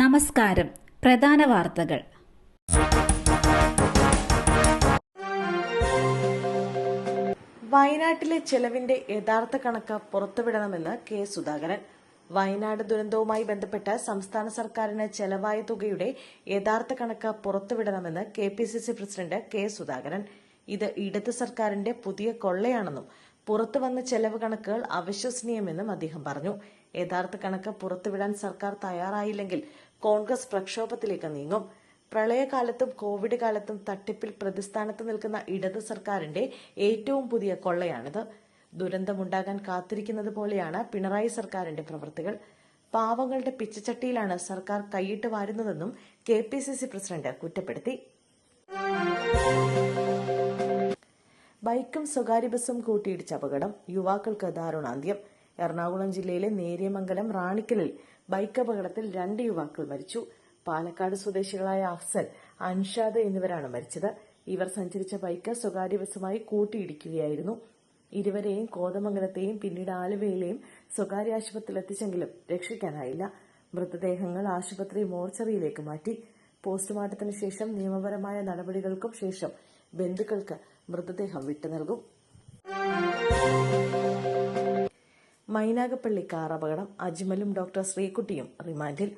നമസ്കാരം. പ്രധാന വാർത്തകൾ. വയനാട്ടിലെ ചെലവിന്റെ യഥാർത്ഥ കണക്ക് പുറത്തുവിടണമെന്ന് കെ സുധാകരൻ. വയനാട് ദുരന്തവുമായി ബന്ധപ്പെട്ട് സംസ്ഥാന സർക്കാരിന് ചെലവായ തുകയുടെ യഥാർത്ഥ കണക്ക് പുറത്തുവിടണമെന്ന് K P C C president K Sudhakaran. ഇത് ഇടത് സർക്കാരിന്റെ പുതിയ കൊള്ളയാണെന്നും പുറത്തു വന്ന ചെലവ് കണക്കുകൾ അവിശ്വസനീയമെന്നും അദ്ദേഹം പറഞ്ഞു. യഥാർത്ഥ കണക്ക് പുറത്തുവിടാൻ സർക്കാർ തയ്യാറായില്ലെങ്കിൽ കോൺഗ്രസ് പ്രക്ഷോഭത്തിലേക്ക് നീങ്ങും. പ്രളയകാലത്തും കോവിഡ് കാലത്തും തട്ടിപ്പിൽ പ്രതിസ്ഥാനത്ത് നിൽക്കുന്ന ഇടത് സർക്കാരിന്റെ ഏറ്റവും പുതിയ കൊള്ളയാണിത്. ദുരന്തമുണ്ടാകാൻ കാത്തിരിക്കുന്നത് പോലെയാണ് പിണറായി സർക്കാരിന്റെ പ്രവൃത്തികൾ. പാവങ്ങളുടെ പിച്ചച്ചട്ടിയിലാണ് സർക്കാർ കൈയിട്ട് വാരുന്നതെന്നും K P C C president കുറ്റപ്പെടുത്തി. ബൈക്കും സ്വകാര്യ ബസ്സും കൂട്ടിയിടിച്ച അപകടം. യുവാക്കൾക്ക് ദാരുണാന്ത്യം. എറണാകുളം ജില്ലയിലെ നേര്യമംഗലം റാണിക്കലിൽ ബൈക്ക് അപകടത്തിൽ രണ്ട് യുവാക്കൾ മരിച്ചു. പാലക്കാട് സ്വദേശികളായ അഫ്സൽ അൻഷാദ് എന്നിവരാണ് മരിച്ചത്. ഇവർ സഞ്ചരിച്ച ബൈക്ക് സ്വകാര്യ ബസ്സുമായി കൂട്ടിയിടിക്കുകയായിരുന്നു. ഇരുവരെയും കോതമംഗലത്തെയും പിന്നീട് ആലുവയിലെയും സ്വകാര്യ ആശുപത്രിയിൽ എത്തിച്ചെങ്കിലും രക്ഷിക്കാനായില്ല. മൃതദേഹങ്ങൾ ആശുപത്രി മോർച്ചറിയിലേക്ക് മാറ്റി. പോസ്റ്റ്മോർട്ടത്തിന് ശേഷം നിയമപരമായ നടപടികൾക്കും ശേഷം ബന്ധുക്കൾക്ക് മൃതദേഹം വിട്ടു നൽകും. മൈനാഗപ്പള്ളി കാർ അപകടം. അജ്മലും ഡോക്ടർ ശ്രീകുട്ടിയും റിമാൻഡിൽ.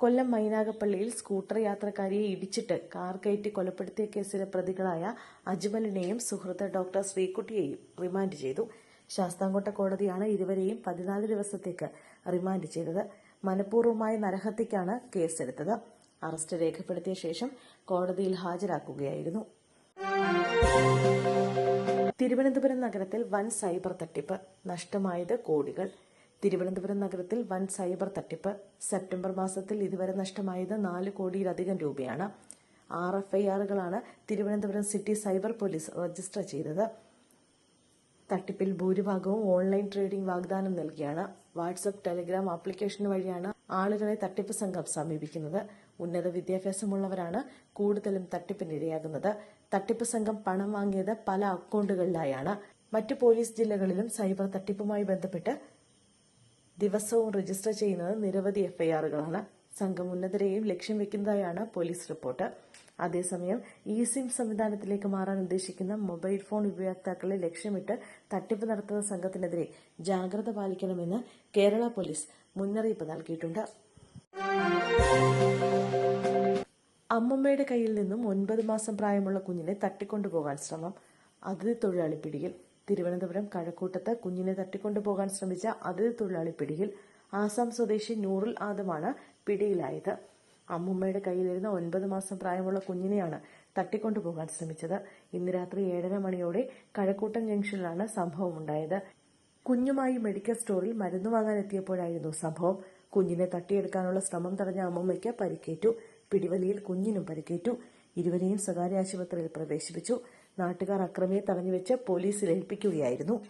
കൊല്ലം മൈനാഗപ്പള്ളിയിൽ സ്കൂട്ടർ യാത്രക്കാരിയെ ഇടിച്ചിട്ട് കാർ കയറ്റി കൊലപ്പെടുത്തിയ കേസിലെ പ്രതികളായ അജ്മലിനെയും സുഹൃത്ത് ഡോക്ടർ ശ്രീകുട്ടിയെയും റിമാൻഡ് ചെയ്തു. ശാസ്താംകോട്ട കോടതിയാണ് ഇരുവരെയും പതിനാല് ദിവസത്തേക്ക് റിമാൻഡ് ചെയ്തത്. മനഃപൂർവമായ നരഹത്യക്കാണ് കേസെടുത്തത്. അറസ്റ്റ് രേഖപ്പെടുത്തിയ ശേഷം കോടതിയിൽ ഹാജരാക്കുകയായിരുന്നു. തിരുവനന്തപുരം നഗരത്തിൽ വൻ സൈബർ തട്ടിപ്പ്. നഷ്ടമായത് കോടികൾ. തിരുവനന്തപുരം നഗരത്തിൽ വൻ സൈബർ തട്ടിപ്പ്. സെപ്റ്റംബർ മാസത്തിൽ ഇതുവരെ നഷ്ടമായത് നാല് കോടിയിലധികം രൂപയാണ്. R F I ആറുകളാണ് Thiruvananthapuram city cyber police register ചെയ്തത്. തട്ടിപ്പിൽ ഭൂരിഭാഗവും ഓൺലൈൻ ട്രേഡിംഗ് വാഗ്ദാനം നൽകിയാണ്. വാട്സപ്പ് ടെലിഗ്രാം ആപ്ലിക്കേഷൻ വഴിയാണ് ആളുകളെ തട്ടിപ്പ് സംഘം സമീപിക്കുന്നത്. ഉന്നത വിദ്യാഭ്യാസമുള്ളവരാണ് കൂടുതലും തട്ടിപ്പിനിരയാകുന്നത് തട്ടിപ്പ് സംഘം പണം വാങ്ങിയത് പല അക്കൗണ്ടുകളിലായാണ്. മറ്റു പോലീസ് ജില്ലകളിലും സൈബർ തട്ടിപ്പുമായി ബന്ധപ്പെട്ട് ദിവസവും രജിസ്റ്റർ ചെയ്യുന്നത് നിരവധി എഫ്ഐആറുകളാണ്. സംഘം ഉന്നതരെയും ലക്ഷ്യം വെക്കുന്നതായാണ് പോലീസ് റിപ്പോർട്ട്. അതേസമയം ഇ സിം സംവിധാനത്തിലേക്ക് മാറാൻ ഉദ്ദേശിക്കുന്ന മൊബൈൽ ഫോൺ ഉപയോക്താക്കളെ ലക്ഷ്യമിട്ട് തട്ടിപ്പ് നടത്തുന്ന സംഘത്തിനെതിരെ ജാഗ്രത പാലിക്കണമെന്ന് കേരള പോലീസ് മുന്നറിയിപ്പ് നൽകിയിട്ടുണ്ട്. അമ്മമ്മയുടെ കയ്യിൽ നിന്നും ഒൻപത് മാസം പ്രായമുള്ള കുഞ്ഞിനെ തട്ടിക്കൊണ്ടുപോകാൻ ശ്രമം. അതിഥി തൊഴിലാളി പിടിയിൽ. തിരുവനന്തപുരം കഴക്കൂട്ടത്ത് കുഞ്ഞിനെ തട്ടിക്കൊണ്ടുപോകാൻ ശ്രമിച്ച അതിഥി തൊഴിലാളി പിടിയിൽ. ആസാം സ്വദേശി നൂറുൽ ആദമാണ് പിടിയിലായത്. അമ്മുമ്മയുടെ കയ്യിലിരുന്ന ഒൻപത് മാസം പ്രായമുള്ള കുഞ്ഞിനെയാണ് തട്ടിക്കൊണ്ടുപോകാൻ ശ്രമിച്ചത്. ഇന്ന് രാത്രി ഏഴര മണിയോടെ കഴക്കൂട്ടം ജംഗ്ഷനിലാണ് സംഭവം ഉണ്ടായത് കുഞ്ഞുമായി മെഡിക്കൽ സ്റ്റോറിൽ മരുന്ന് വാങ്ങാൻ എത്തിയപ്പോഴായിരുന്നു സംഭവം. കുഞ്ഞിനെ തട്ടിയെടുക്കാനുള്ള ശ്രമം തടഞ്ഞ അമ്മമ്മയ്ക്ക് പരിക്കേറ്റു. പിടിവലിയിൽ കുഞ്ഞിനും പരിക്കേറ്റു. ഇരുവരെയും സ്വകാര്യ ആശുപത്രിയിൽ പ്രവേശിപ്പിച്ചു. നാട്ടുകാർ അക്രമിയെ തടഞ്ഞുവെച്ച് പോലീസിൽ ഏൽപ്പിക്കുകയായിരുന്നു.